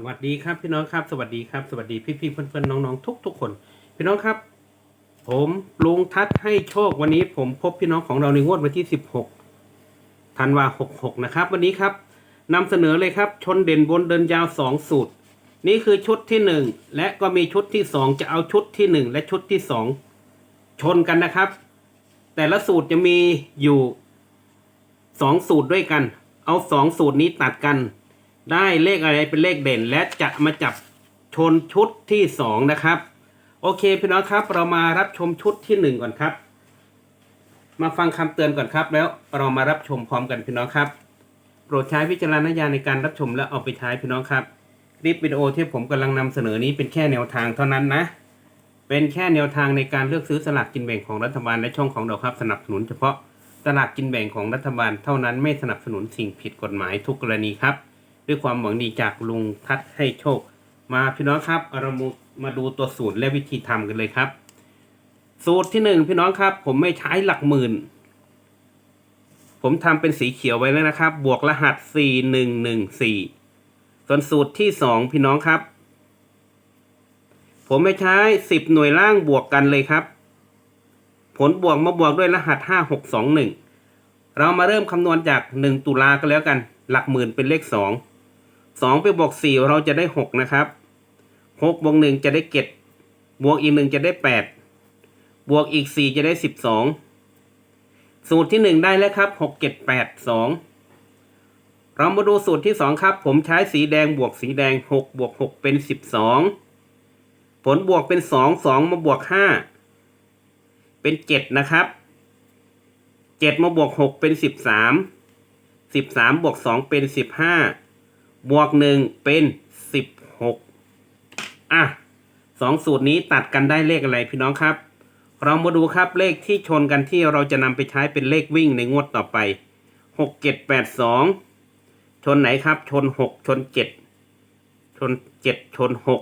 สวัสดีครับพี่น้องครับ สวัสดีครับ สวัสดีพี่ๆเพื่อนๆน้องๆทุกๆคน พี่น้องครับ ผมลุงทัศให้โชควันนี้ ผมพบพี่น้องของเราในงวดวันที่ 16ธันวา66นะครับ วันนี้ครับนำเสนอเลยครับ ชนเด่นบนเดินยาว2สูตร นี่คือชุดที่1และก็มีชุดที่2จะเอาชุดที่1และชุดที่2ชนกันนะครับ แต่ละสูตรจะมีอยู่สองสูตรด้วยกัน เอาสองสูตรนี้ตัดกัน ได้เลขอะไรเป็นเลขเด่น และจะมาจับชนชุดที่สองนะครับ โอเคพี่น้องครับ เรามารับชมชุดที่หนึ่งก่อนครับ มาฟังคำเตือนก่อนครับ แล้วเรามารับชมพร้อมกันพี่น้องครับโปรดใช้วิจารณญาณในการรับชมและเอาไปใช้พี่น้องครับคลิปวิดีโอที่ผมกำลังนำเสนอนี้เป็นแค่แนวทางเท่านั้นนะ เป็นแค่แนวทางในการเลือกซื้อสลากกินแบ่งของรัฐบาลและช่องของเราครับสนับสนุนเฉพาะสลากกินแบ่งของรัฐบาลเท่านั้นไม่สนับสนุนสิ่งผิดกฎหมายทุกกรณีครับ ด้วยความหวังดีจากลุงทัศให้โชค มาพี่น้องครับเรามามาดูตัวสูตรและวิธีทำกันเลยครับ สูตรที่หนึ่งพี่น้องครับ ผมไม่ใช้หลักหมื่น ผมทำเป็นสีเขียวไว้แล้วนะครับ บวกรหัสสี่หนึ่งหนึ่งสี่ส่วนสูตรที่สองพี่น้องครับ ผมไม่ใช้สิบหน่วยล่างบวกกันเลยครับ ผลบวกมาบวกด้วยรหัสห้าหกสองหนึ่งเรามาเริ่มคำนวณจากหนึ่งตุลาก็แล้วกัน หลักหมื่นเป็นเลขส องสองไปบวกสี่เราจะได้หกนะครับหกบวกหนึ่งจะได้เจ็ดบวกอีกหนึ่งจะได้แปดบวกอีกสี่จะได้สิบสองสูตรที่หนึ่งได้แล้วครับหกเจ็ดแปดสองเรามาดูสูตรที่สองครับ ผมใช้สีแดงบวกสีแดงหกบวกหกเป็นสิบสองผลบวกเป็นสองสองมาบวกห้าเป็นเจ็ดนะครับเจ็ดมาบวกหกเป็นสิบสามสิบสามบวกสองเป็นสิ บวกหนึ่งเป็นสิบหกอะสองสูตรนี้ตัดกันได้เลขอะไรพี่น้องครับ เรามาดูครับเลขที่ชนกันที่เราจะนำไปใช้เป็นเลขวิ่งในงวดต่อไปหกเจ็ดแปดสองชนไหนครับ ชนหกชนเจ็ดชนเจ็ดชนหก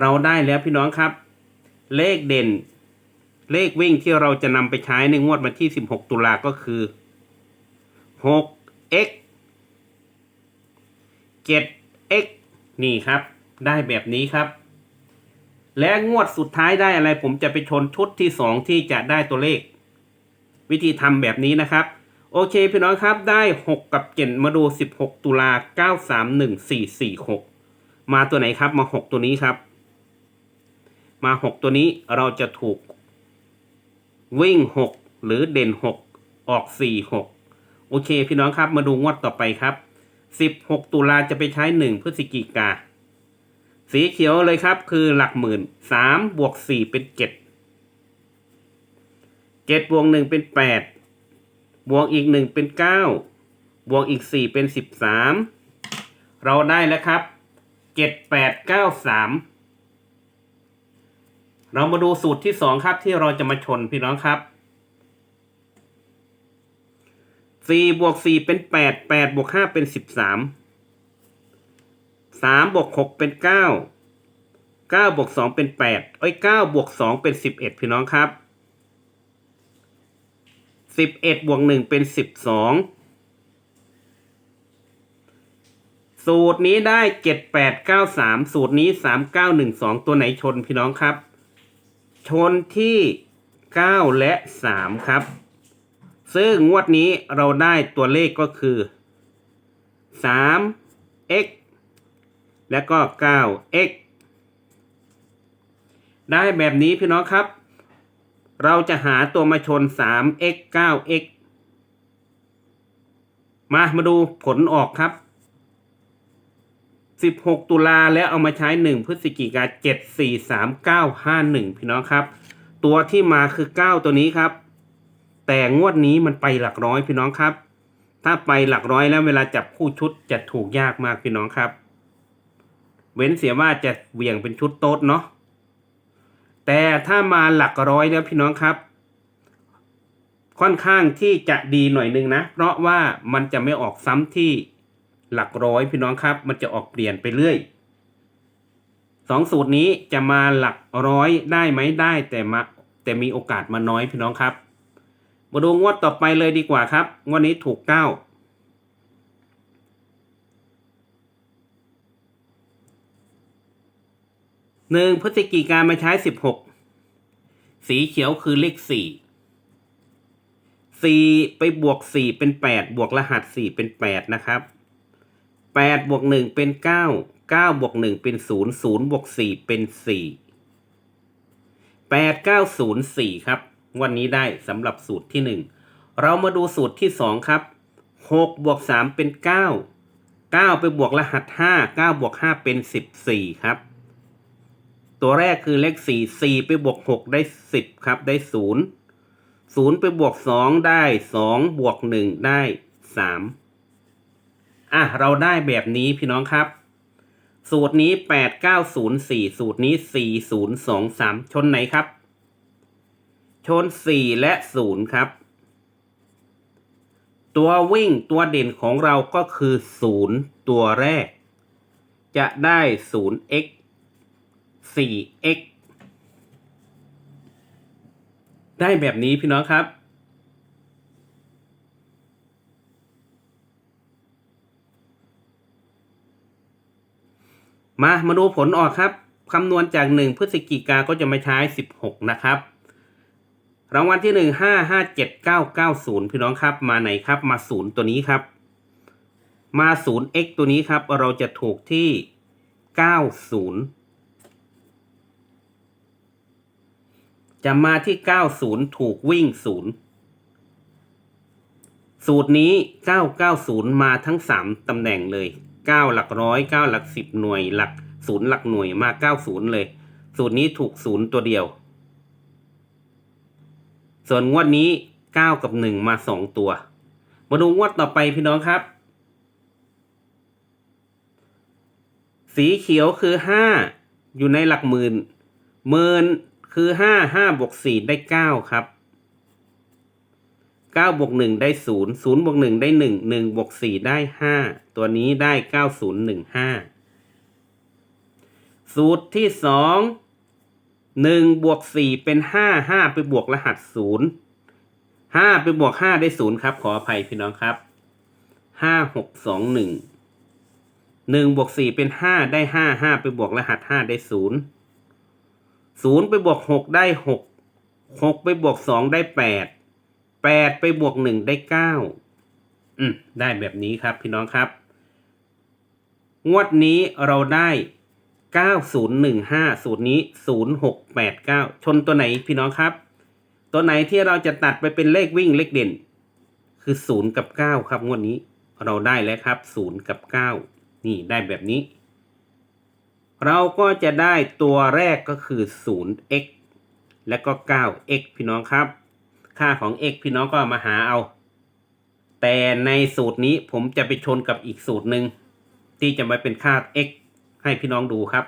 เราได้แล้วพี่น้องครับ เลขเด่น เลขวิ่งที่เราจะนำไปใช้ในงวดวันที่16ตุลาก็คือ 6x 7x นี่ครับ ได้แบบนี้ครับ และงวดสุดท้ายได้อะไร ผมจะไปชนชุดที่ 2 ที่จะได้ตัวเลข วิธีทำแบบนี้นะครับ โอเคพี่น้องครับได้ 6 กับ 7 มาดู 16 ตุลา931446 มาตัวไหนครับมา 6 ตัวนี้ครับ มา 6 ตัวนี้เราจะถูก วิ่งหกหรือเด่นหกออกสี่หกโอเคพี่น้องครับมาดูงวดต่อไปครับ สิบหกตุลาจะไปใช้หนึ่งพฤศจิกา สีเขียวเลยครับคือหลักหมื่นสามบวกสี่เป็นเจ็ดเจ็ดบวกหนึ่งเป็นแปดบวกอีกหนึ่งเป็นเก้าบวกอีกสี่เป็นสิบสามเราได้แล้วครับเจ็ดแปดเก้าสามเรามาดูสูตรที่สองครับที่เราจะมาชนพี่น้องครับ สี่บวกสี่เป็นแปดแปดบวกห้าเป็นสิบสามสามบวกหกเป็นเก้าเก้าบวกสองเป็นแปดเอ้ยเก้าบวกสองเป็นสิบเอ็ดพี่น้องครับสิบเอ็ดบวกหนึ่งเป็นสิบสองสูตรนี้ได้เจ็ดแปดเก้าสามสูตรนี้สามเก้าหนึ่งสองตัวไหนชนพี่น้องครับ ชนที่9และ3ครับ ซึ่งงวดนี้เราได้ตัวเลขก็คือ 3x และก็ 9x ได้แบบนี้พี่น้องครับ เราจะหาตัวมาชน 3x 9x มามาดูผลออกครับ 16 ตุลาแล้วเอามาใช้ 1 พฤศจิกา7 4 3 9 5 1 พี่น้องครับ ตัวที่มาคือ 9 ตัวนี้ครับ แต่งวดนี้มันไปหลักร้อยพี่น้องครับ ถ้าไปหลักร้อยแล้วเวลาจับคู่ชุดจะถูกยากมากพี่น้องครับ เว้นเสียว่าจะเหวี่ยงเป็นชุดโต๊ดเนาะแต่ถ้ามาหลักร้อยแล้วพี่น้องครับ ค่อนข้างที่จะดีหน่อยนึงนะ เพราะว่ามันจะไม่ออกซ้ำที่หลักร้อยพี่น้องครับ มันจะออกเปลี่ยนไปเรื่อยสองสูตรนี้จะมาหลักร้อยได้ไหมได้แต่มาแต่มีโอกาสมาน้อยพี่น้องครับ มาดูงวดต่อไปเลยดีกว่าครับ งวดนี้ถูกเก้าหนึ่งพฤศจิกามาใช้สิบหกสีเขียวคือเลขสี่สี่ไปบวกสี่เป็นแปดบวกรหัสสี่เป็นแปดนะครับแปดบวกหนึ่งเป็นเก้าเก้าบวกหนึ่งเป็นศูนย์ศูนย์บวกสี่เป็นสี่แปดเก้าศูนย์สี่ครับ วันนี้ได้สำหรับสูตรที่หนึ่งเรามาดูสูตรที่สองครับหกบวกสามเป็นเก้าเก้าไปบวกรหัสห้าเก้าบวกห้าเป็นสิบสี่ครับ ตัวแรกคือเลขสี่สี่ไปบวกหกได้สิบครับ ได้ศูนย์ศูนย์ไปบวกสองได้สองบวกหนึ่งได้สามอะ เราได้แบบนี้พี่น้องครับ สูตรนี้แปดเก้าศูนย์สี่สูตรนี้สี่ศูนย์สองสามชนไหนครับ ชนสี่และศูนย์ครับ ตัววิ่งตัวเด่นของเราก็คือศูนย์ตัวแรก จะได้ศูนย์ x 4x ได้แบบนี้พี่น้องครับมา มาดูผลออกครับ คำนวณจาก 1 พฤศจิกาก็จะมาใช้ 16 นะครับ รางวัลที่1 5 5 7 9 9 0พี่น้องครับ มาไหนครับ มา0ตัวนี้ครับ มา 0x ตัวนี้ครับ เราจะถูกที่90จะมาที่ 90 ถูกวิ่ง 0 สูตรนี้ 990 มาทั้ง 3 ตำแหน่งเลย 9 หลักร้อย 9 หลัก 10 หน่วย หลัก 0 หลักหน่วยมา 90 เลย สูตรนี้ถูก 0 ตัวเดียว ส่วนงวดนี้ 9 กับ 1 มา 2 ตัว มาดูงวดต่อไปพี่น้องครับ สีเขียวคือ 5 อยู่ในหลักหมื่นหมื่นคือห้าห้าบวกสี่ได้เก้าครับเก้าบวกหนึ่งได้ศูนย์ศูนย์บวกหนึ่งได้หนึ่งหนึ่งบวกสี่ได้ห้าตัวนี้ได้เก้าศูนย์หนึ่งห้าสูตรที่สอง หนึ่งบวกสี่เป็นห้าห้าไปบวกรหัสศูนย์ห้าไปบวกห้าได้ศูนย์ครับ ขออภัยพี่น้องครับห้าหกสองหนึ่งหนึ่งบวกสี่เป็นห้าได้ห้าห้าไปบวกรหัสห้าได้ศูนย์ศูนย์ไปบวกหกได้หกหกไปบวกสองได้แปดแปดไปบวกหนึ่งได้เก้าอืมได้แบบนี้ครับพี่น้องครับ งวดนี้เราได้ เก้าศูนย์หนึ่งห้าสูตรนี้ศูนย์หกแปดเก้าชนตัวไหนพี่น้องครับ ตัวไหนที่เราจะตัดไปเป็นเลขวิ่งเลขเด่น คือศูนย์กับเก้าครับงวดนี้เราได้แล้วครับศูนย์กับเก้านี่ได้แบบนี้ เราก็จะได้ตัวแรกก็คือ 0x และก็ 9x พี่น้องครับ ค่าของ x พี่น้องก็มาหาเอา แต่ในสูตรนี้ผมจะไปชนกับอีกสูตรหนึ่งที่จะมาเป็นค่า x ให้พี่น้องดูครับ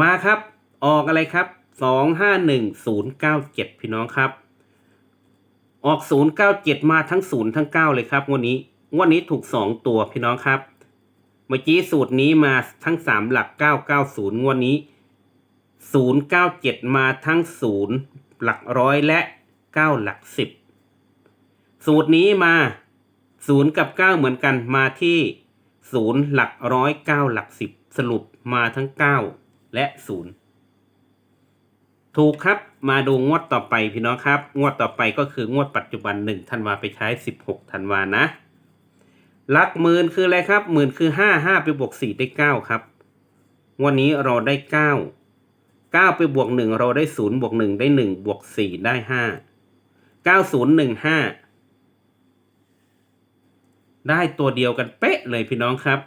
มาครับ ออกอะไรครับสองห้าหนึ่งศูนย์เก้าเจ็ดพี่น้องครับ ออกศูนย์เก้าเจ็ดมาทั้งศูนย์ทั้งเก้าเลยครับวันนี้วันนี้ถูกสองตัวพี่น้องครับ เมื่อกี้สูตรนี้มาทั้งสามหลักเก้าเก้าศูนย์วันนี้ศูนย์เก้าเจ็ดมาทั้งศูนย์หลักร้อยและเก้าหลักสิบสูตรนี้มาศูนย์กับเก้าเหมือนกันมาที่ 0หลักร้อย9หลัก10สรุปมาทั้ง9และ0ถูกครับมาดูงวดต่อไปพี่น้องครับ งวดต่อไปก็คืองวดปัจจุบัน1ธันวาไปใช้16ธันวานะหลักหมื่นคืออะไรครับหมื่นคือห้าห้าไปบวกสี่ได้เก้าครับวันนี้เราได้เก้าเก้าไปบวกหนึ่งเราได้ศูนย์บวกหนึ่งได้หนึ่งบวกสี่ได้ห้าเก้าศูนย์หนึ่งห้า ได้ตัวเดียวกันเป๊ะเลยพี่น้องครับ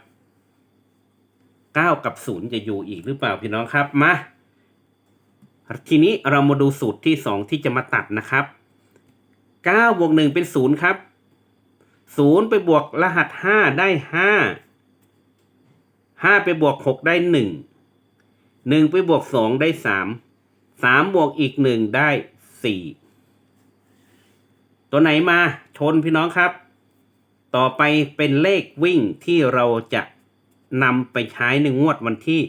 เก้ากับศูนย์จะอยู่อีกหรือเปล่าพี่น้องครับมาทีนี้เรามาดูสูตรที่สองที่จะมาตัดนะครับเก้าบวกหนึ่งเป็นศูนย์ครับศูนย์ไปบวกรหัสห้าได้ห้าห้าไปบวกหกได้หนึ่งหนึ่งไปบวกสองได้สามสามบวกอีกหนึ่งได้สี่ตัวไหนมาชนพี่น้องครับ ต่อไปเป็นเลขวิ่งที่เราจะนำไปใช้ในงวดวันที่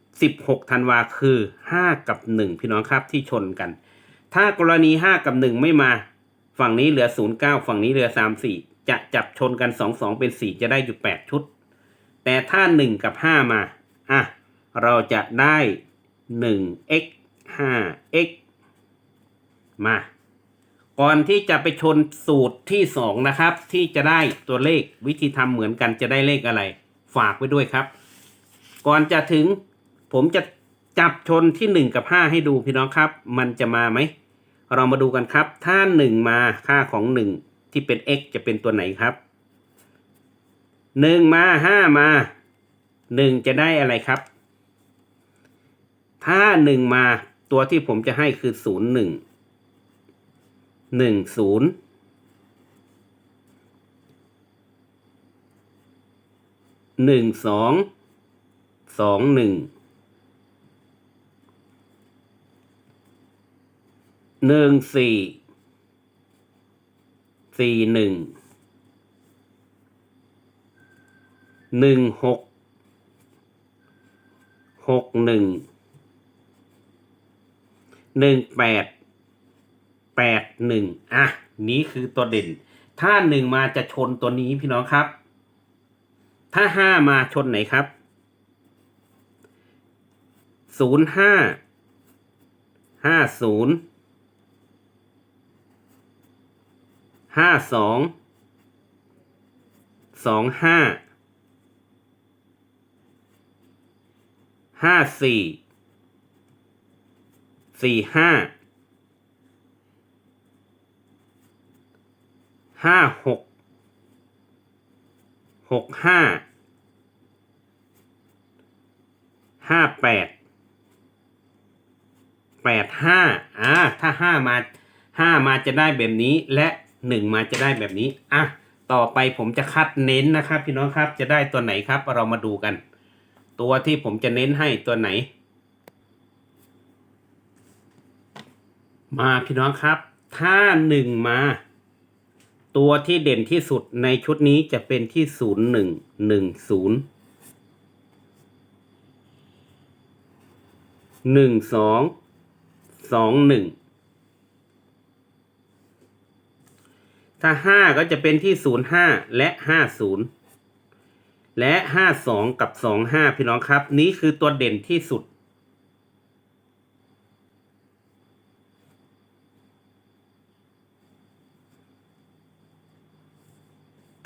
16ธันวาคือ 5 กับ 1 พี่น้องครับที่ชนกัน ถ้ากรณี 5 กับ 1 ไม่มา ฝั่งนี้เหลือ 09 ฝั่งนี้เหลือ 34 จะจับชนกัน 2 2 เป็น 4 จะได้อยู่ 8 ชุด แต่ถ้า 1 กับ 5 มาอะเราจะได้หนึ่ง x ห้า x มา ก่อนที่จะไปชนสูตรที่สองนะครับ ที่จะได้ตัวเลขวิธีทำเหมือนกันจะได้เลขอะไร ฝากไว้ด้วยครับ ก่อนจะถึง ผมจะจับชนที่หนึ่งกับห้าให้ดูพี่น้องครับ มันจะมาไหม เรามาดูกันครับ ถ้าหนึ่งมาค่าของหนึ่งที่เป็น x จะเป็นตัวไหนครับหนึ่งมาห้ามาหนึ่งจะได้อะไรครับ ถ้าหนึ่งมาตัวที่ผมจะให้คือศูนย์หนึ่ง หนึ่งศูนย์หนึ่งสองสองหนึ่งหนึ่งสี่สี่หนึ่งหนึ่งหกหกหนึ่งหนึ่งแปด แปดหนึ่งอะ นี้คือตัวเด่น ถ้าหนึ่งมาจะชนตัวนี้พี่น้องครับ ถ้าห้ามาชนไหนครับศูนย์ห้าห้าศูนย์ห้าสองสองห้าห้าสี่สี่ห้า ห้าหกหกห้าห้าแปดแปดห้าอ่าถ้าห้ามาห้ามาจะได้แบบนี้และหนึ่งมาจะได้แบบนี้อะต่อไปผมจะคัดเน้นนะครับพี่น้องครับจะได้ตัวไหนครับเรามาดูกัน ตัวที่ผมจะเน้นให้ตัวไหน มาพี่น้องครับ ถ้าหนึ่งมา ตัวที่เด่นที่สุดในชุดนี้จะเป็นที่ศูนย์หนึ่งหนึ่งศูนย์หนึ่งสองสองหนึ่งถ้าห้าก็จะเป็นที่ศูนย์ห้าและห้าศูนย์และห้าสองกับสองห้าพี่น้องครับ นี้คือตัวเด่นที่สุด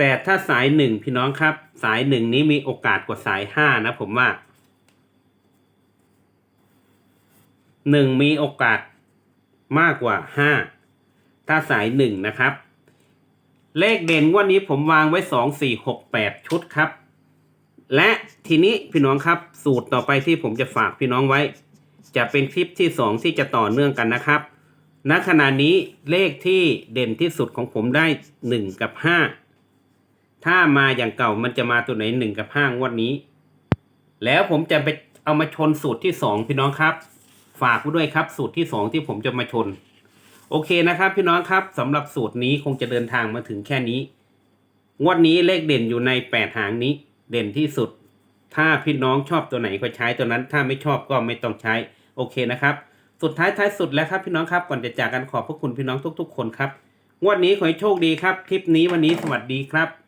แต่ถ้าสายหนึ่งพี่น้องครับ สายหนึ่งนี้มีโอกาสกว่าสายห้านะผมว่าหนึ่งมีโอกาสมากกว่าห้าถ้าสายหนึ่งนะครับ เลขเด่นวันนี้ผมวางไว้สองสี่หกแปดชุดครับ และทีนี้พี่น้องครับ สูตรต่อไปที่ผมจะฝากพี่น้องไว้ จะเป็นคลิปที่สองที่จะต่อเนื่องกันนะครับณขณะนี้เลขที่เด่นที่สุดของผมได้หนึ่งกับห้า ถ้ามาอย่างเก่ามันจะมาตัวไหนหนึ่งกับห้างวดนี้ แล้วผมจะไปเอามาชนสูตรที่สองพี่น้องครับ ฝากไว้ด้วยครับ สูตรที่สองที่ผมจะมาชน โอเคนะครับ พี่น้องครับสำหรับสูตรนี้คงจะเดินทางมาถึงแค่นี้ งวดนี้เลขเด่นอยู่ในแปดหางนี้ เด่นที่สุด ถ้าพี่น้องชอบตัวไหนก็ใช้ตัวนั้น ถ้าไม่ชอบก็ไม่ต้องใช้ โอเคนะครับ สุดท้ายท้ายสุดแล้วครับ พี่น้องครับก่อนจะจากกันขอบพระคุณพี่น้องทุก ๆ คนครับงวดนี้ขอให้โชคดีครับ คลิปนี้วันนี้สวัสดีครับ